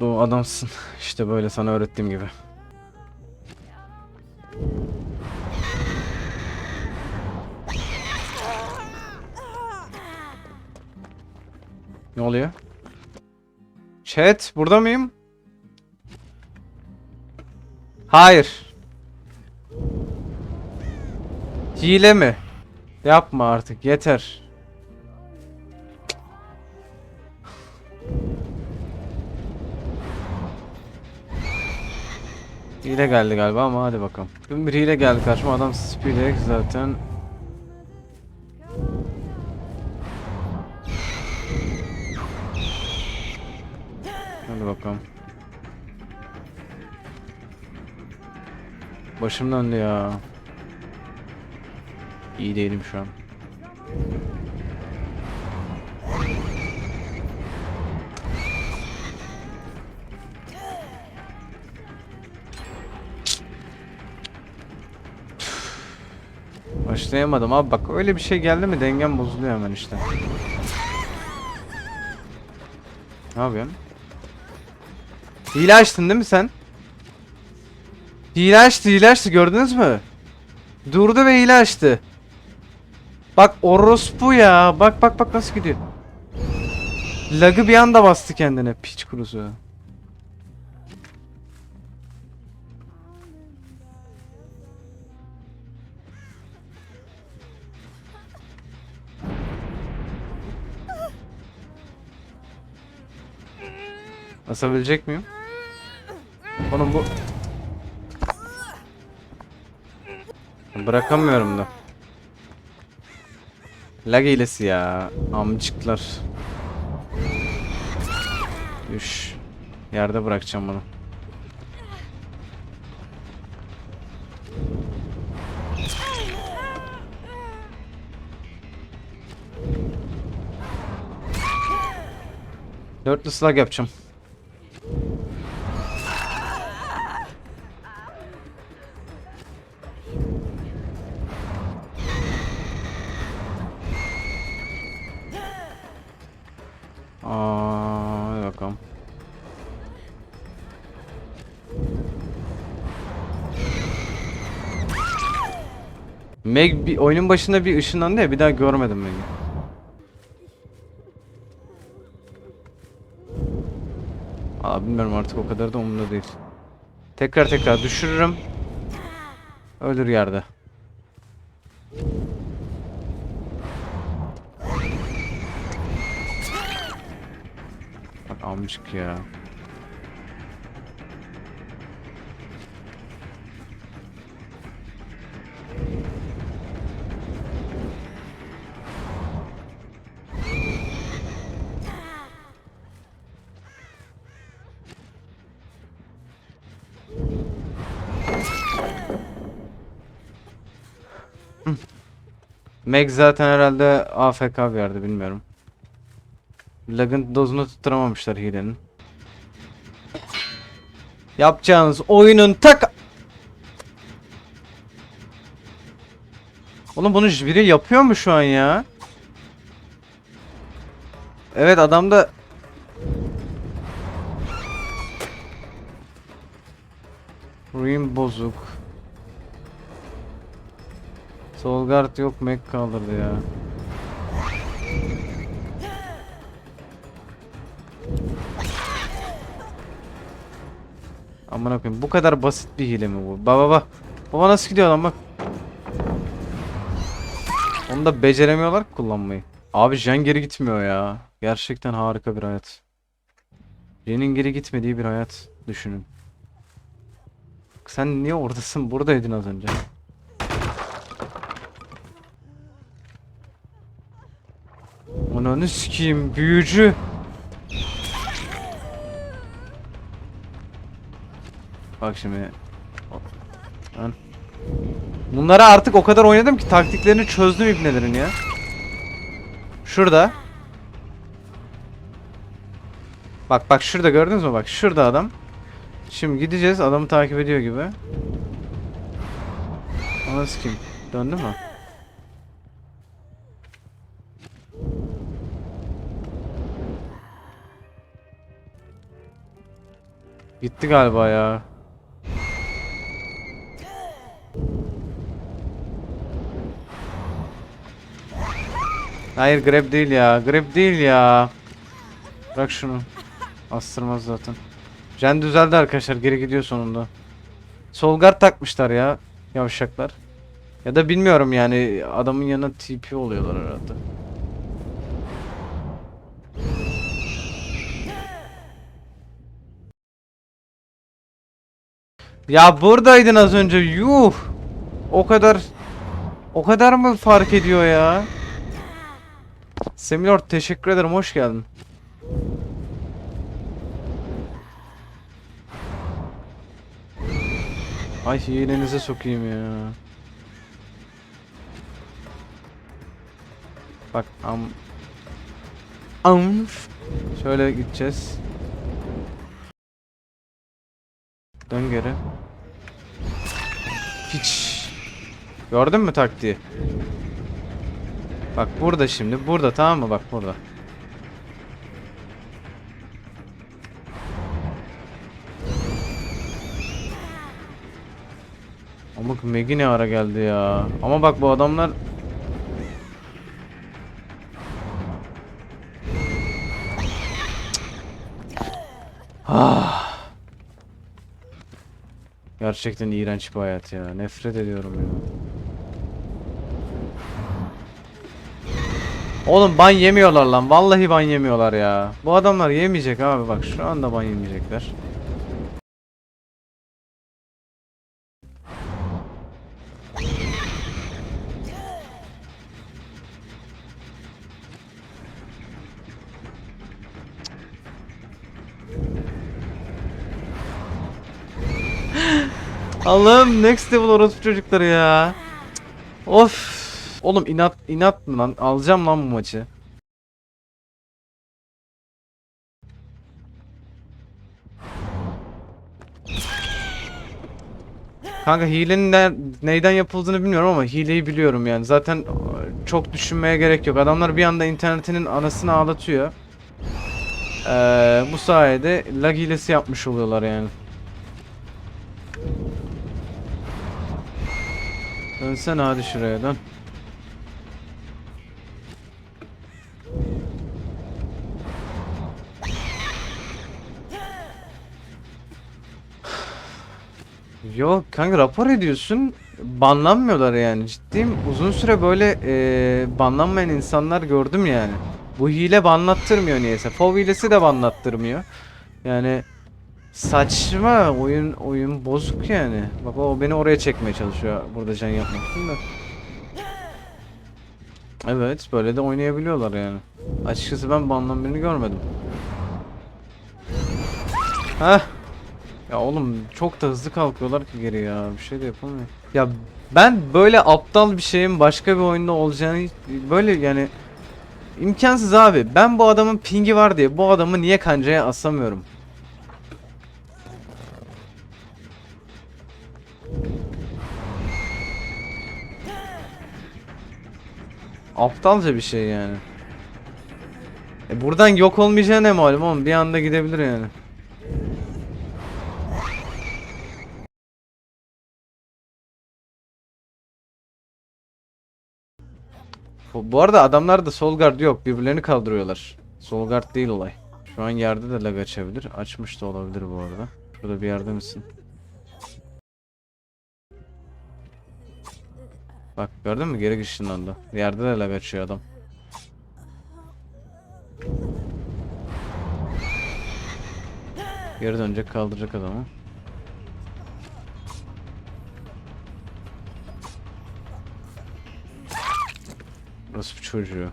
mutlu adamsın. İşte böyle sana öğrettiğim gibi. Ne oluyor? Chat burada mıyım? Hayır. Hile mi? Yapma artık yeter. Hile geldi galiba ama hadi bakalım. Dün bir hile geldi karşıma adam speedek zaten. Hadi bakalım. Başım döndü ya. İyi değilim şu an. Başlayamadım abi bak öyle bir şey geldi mi dengem bozuluyor hemen işte. Ne yapıyorsun? Hile açtın değil mi sen? Hile açtı hile açtı gördünüz mü? Durdu ve hile açtı. Bak orospu ya. Bak bak bak nasıl gidiyor. Lagı bir anda bastı kendine piç kurusu. Basabilecek miyim? Oğlum bu... Bırakamıyorum da. Lag hilesi ya. Amcıklar. Düş. Yerde bırakacağım bunu. Dörtlü slag yapacağım. Aa, hadi bakalım. Meg bir oyunun başında bir ışınlandı ya bir daha görmedim Meg'i. Aa bilmiyorum artık o kadar da umurumda değil. Tekrar tekrar düşürürüm. Ölür yerde. Amcık ya. Meg zaten herhalde AFK yerde bilmiyorum. Lag'ın dozunu tutturamamışlar hilenin. Yapacağınız oyunun tak... Oğlum bunu biri yapıyor mu şu an ya? Evet adamda... Ruin bozuk. Solgard yok Mac kaldırdı ya. Aman koyayım bu kadar basit bir hile mi bu? Baba baba. Baba nasıl gidiyor lan bak. Onu da beceremiyorlar kullanmayı. Abi Jen geri gitmiyor ya. Gerçekten harika bir hayat. Jen'in geri gitmediği bir hayat düşünün. Sen niye oradasın? Buradaydın az önce. Ananı sikeyim büyücü. Bak şimdi. Lan. Bunlara artık o kadar oynadım ki taktiklerini çözdüm ibnelerin ya. Şurada. Bak bak şurada gördünüz mü bak şurada adam. Şimdi gideceğiz adamı takip ediyor gibi. Ana kim? Döndü mü? Gitti galiba ya. Hayır grab değil ya. Grab değil ya. Bırak şunu. Astırmaz zaten. Jen düzeldi arkadaşlar. Geri gidiyor sonunda. Solgar takmışlar ya. Yavşaklar. Ya da bilmiyorum yani adamın yanına TP oluyorlar herhalde. Ya buradaydın az önce. Yuh. O kadar o kadar mı fark ediyor ya? Semilord teşekkür ederim. Hoş geldin. Ay hilenize sokayım ya. Bak am am şöyle gideceğiz. Dön geri. Hiç. Gördün mü taktiği? Bak burada şimdi. Burada tamam mı? Bak burada. Ama Megi ne ara geldi ya. Ama bak bu adamlar Ah. Gerçekten iğrenç bir hayat ya. Nefret ediyorum ya. Oğlum ban yemiyorlar lan. Vallahi ban yemiyorlar ya. Bu adamlar yemeyecek abi bak şu anda ban yemeyecekler. Allah'ım next level orospu çocukları ya. Of. Oğlum inat inat mı lan? Alacağım lan bu maçı. Kanka hilenin ne- neyden yapıldığını bilmiyorum ama hileyi biliyorum yani. Zaten e, çok düşünmeye gerek yok. Adamlar bir anda internetinin anasını ağlatıyor. Ee, bu sayede lag hilesi yapmış oluyorlar yani. Dönsene hadi şuraya dön. Yok kanka rapor ediyorsun banlanmıyorlar yani ciddiyim uzun süre böyle eee banlanmayan insanlar gördüm yani. Bu hile banlattırmıyor niyeyse. Fov hilesi de banlattırmıyor. Yani saçma oyun oyun bozuk yani. Bak o beni oraya çekmeye çalışıyor burada can yapmak için de. Evet böyle de oynayabiliyorlar yani. Açıkçası ben banlanmayanı görmedim. Heh. Ya oğlum çok da hızlı kalkıyorlar ki geri ya. Bir şey de yapamıyor. Ya ben böyle aptal bir şeyin başka bir oyunda olacağını böyle yani imkansız abi. Ben bu adamın pingi var diye bu adamı niye kancaya asamıyorum? Aptalca bir şey yani. E buradan yok olmayacağı ne malum oğlum bir anda gidebilir yani. Bu, arada adamlar da sol guard yok. Birbirlerini kaldırıyorlar. Sol guard değil olay. Şu an yerde de lag açabilir. Açmış da olabilir bu arada. Şurada bir yerde misin? Bak gördün mü? Geri ışınlandı. Yerde de lag açıyor adam. Geri dönecek kaldıracak adamı. Bir çocuğu?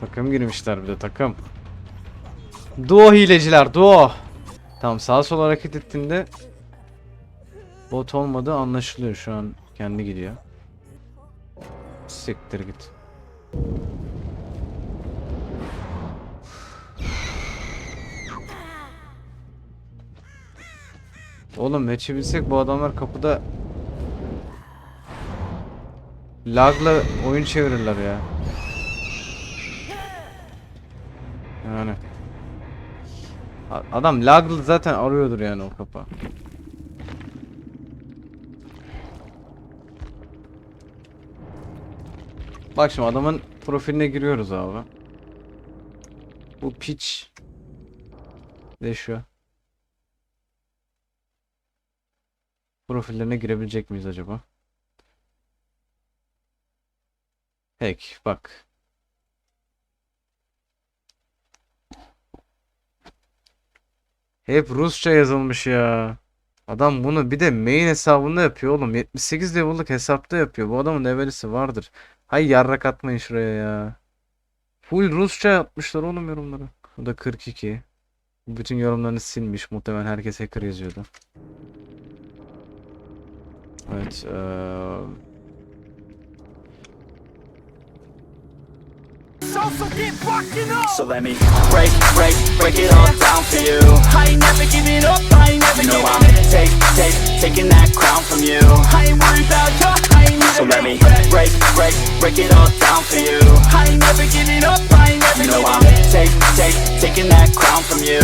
Takım girmişler bir de takım. Duo hileciler duo. Tamam sağa sola hareket ettiğinde bot olmadığı anlaşılıyor şu an kendi gidiyor. Siktir git. Oğlum bilsek bu adamlar kapıda Lagla oyun çevirirler ya. Yani. Adam laglı zaten arıyordur yani o kapağı. Bak şimdi adamın profiline giriyoruz abi. Bu piç de şu. Profillerine girebilecek miyiz acaba? Hack bak. Hep Rusça yazılmış ya. Adam bunu bir de main hesabında yapıyor oğlum. 78 level'lık hesapta yapıyor. Bu adamın levelisi vardır. Hay yarrak atmayın şuraya ya. Full Rusça yapmışlar oğlum yorumları. Bu da 42. Bütün yorumlarını silmiş. Muhtemelen herkes hacker yazıyordu. Evet. Eee So let me break, break, break it all down for you. I ain't never giving up, I ain't never you know I'm take, take, taking that crown from you. I ain't worried about you, I ain't never So let me break, break, break it all down for you. I ain't never giving up, I ain't never you know I'm take, take, taking that crown from you